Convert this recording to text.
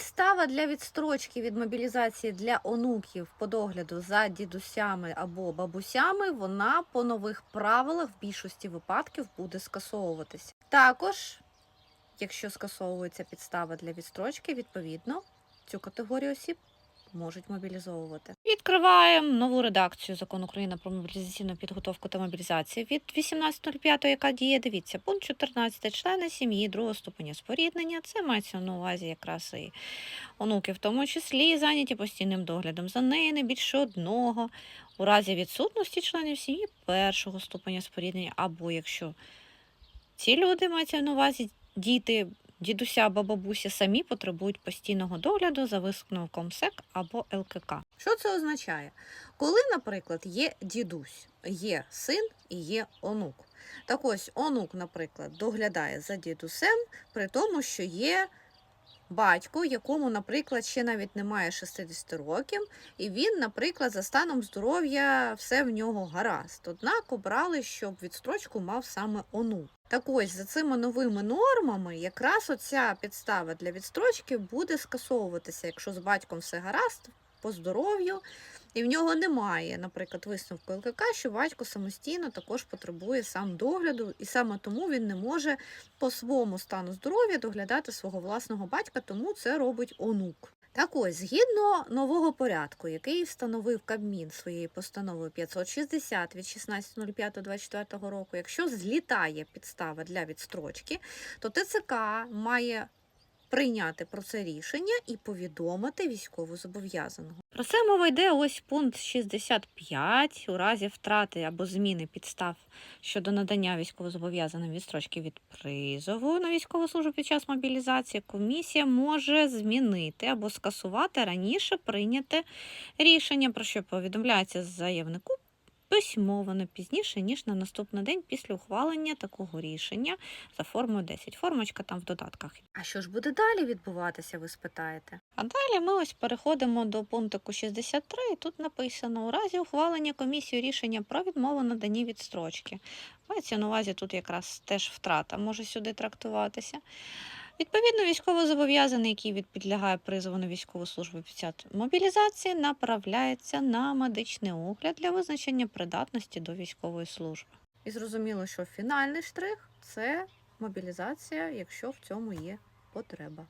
Підстава для відстрочки від мобілізації для онуків по догляду за дідусями або бабусями, вона по нових правилах в більшості випадків буде скасовуватися. Також, якщо скасовується підстава для відстрочки, відповідно цю категорію осіб можуть мобілізовувати. Відкриваємо нову редакцію закону України про мобілізаційну підготовку та мобілізацію від 18.05, яка діє. Дивіться, пункт 14. Члени сім'ї другого ступеня споріднення. Це мається на увазі якраз і онуки, в тому числі зайняті постійним доглядом за нею не більше одного. У разі відсутності членів сім'ї першого ступеня споріднення, або якщо ці люди мається на увазі діти дідуся або бабуся самі потребують постійного догляду за висновком СЕК або ЛКК. Що це означає? Коли, наприклад, є дідусь, є син і є онук. Так ось онук, наприклад, доглядає за дідусем, при тому, що є батько, якому, наприклад, ще навіть немає 60 років, і він, наприклад, за станом здоров'я все в нього гаразд. Однак обрали, щоб відстрочку мав саме онук. Так ось за цими новими нормами, якраз оця підстава для відстрочки буде скасовуватися, якщо з батьком все гаразд по здоров'ю, і в нього немає, наприклад, висновку ЛКК, що батько самостійно також потребує сам догляду, і саме тому він не може по своєму стану здоров'я доглядати свого власного батька, тому це робить онук. Так ось, згідно нового порядку, який встановив Кабмін своєю постановою 560 від 16.05.24 року, якщо злітає підстава для відстрочки, то ТЦК має прийняти про це рішення і повідомити військовозобов'язаного. Про це мова йде ось пункт 65. У разі втрати або зміни підстав щодо надання військовозобов'язаним відстрочки від призову на військову службу під час мобілізації, комісія може змінити або скасувати раніше прийняте рішення, про що повідомляється заявнику письмово не пізніше, ніж на наступний день після ухвалення такого рішення за формою 10. Формочка там в додатках. А що ж буде далі відбуватися, ви спитаєте? А далі ми ось переходимо до пунктику 63, і тут написано: у разі ухвалення комісією рішення про відмову наданні відстрочки. Мається на увазі тут якраз теж втрата може сюди трактуватися. Відповідно, військовозобов'язаний, який відпідлягає призову на військову службу під час мобілізації, направляється на медичний огляд для визначення придатності до військової служби. І зрозуміло, що фінальний штрих це мобілізація, якщо в цьому є потреба.